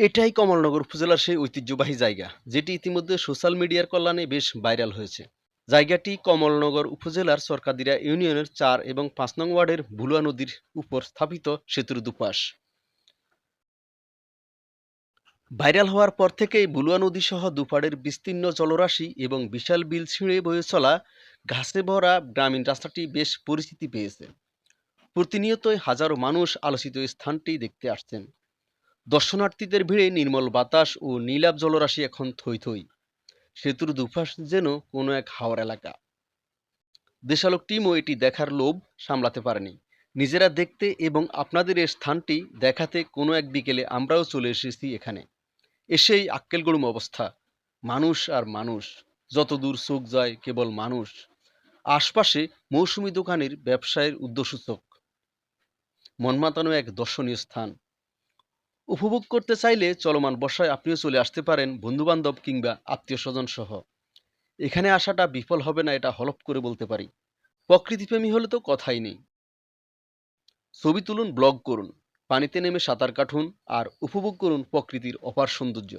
এটাই কমলনগর উপজেলার সেই ঐতিহ্যবাহী জায়গা, যেটি ইতিমধ্যে সোশ্যাল মিডিয়ার কল্যাণে বেশ ভাইরাল হয়েছে। জায়গাটি কমলনগর উপজেলার সরকাদিরা ইউনিয়নের চার এবং পাঁচ নং ওয়ার্ডের ভুলুয়া নদীর উপর স্থাপিত সেতুর দুপাশ। ভাইরাল হওয়ার পর থেকেই বুলুয়া নদী সহ দুপাড়ের বিস্তীর্ণ জলরাশি এবং বিশাল বিল ছিঁড়ে বয়ে চলা ঘাসে ভরা গ্রামীণ রাস্তাটি বেশ পরিচিতি পেয়েছে। প্রতিনিয়তই হাজারো মানুষ আলোচিত স্থানটি দেখতে আসছেন। দর্শনার্থীদের ভিড়ে নির্মল বাতাস ও নীলাভ জলরাশি এখন থই থই। সেতুর দুপাশ যেন কোনো এক হাওর এলাকা। দেশালোক টিমও এটি দেখার লোভ সামলাতে পারেনি। নিজেরা দেখতে এবং আপনাদের এই স্থানটি দেখাতে কোনো এক বিকেলে আমরাও চলে এসেছি এখানে। এসেই আক্কেল গরুম অবস্থা। মানুষ আর মানুষ। যত দূর চোখ যায় কেবল মানুষ। আশপাশে মৌসুমি দোকানের ব্যবসায়ের উদ্যসূচক মনমাতানো এক দর্শনীয় স্থান। উপভোগ করতে চাইলে চলমান বর্ষায় আপনিও চলে আসতে পারেন বন্ধুবান্ধব কিংবা আত্মীয় স্বজন সহ এখানে আসাটা বিফল হবে না, এটা হলপ করে বলতে পারি। প্রকৃতিপ্রেমী হলে তো কথাই নেই। ছবি তুলুন, ব্লগ করুন, পানিতে নেমে সাঁতার কাটুন আর উপভোগ করুন প্রকৃতির অপার সৌন্দর্য।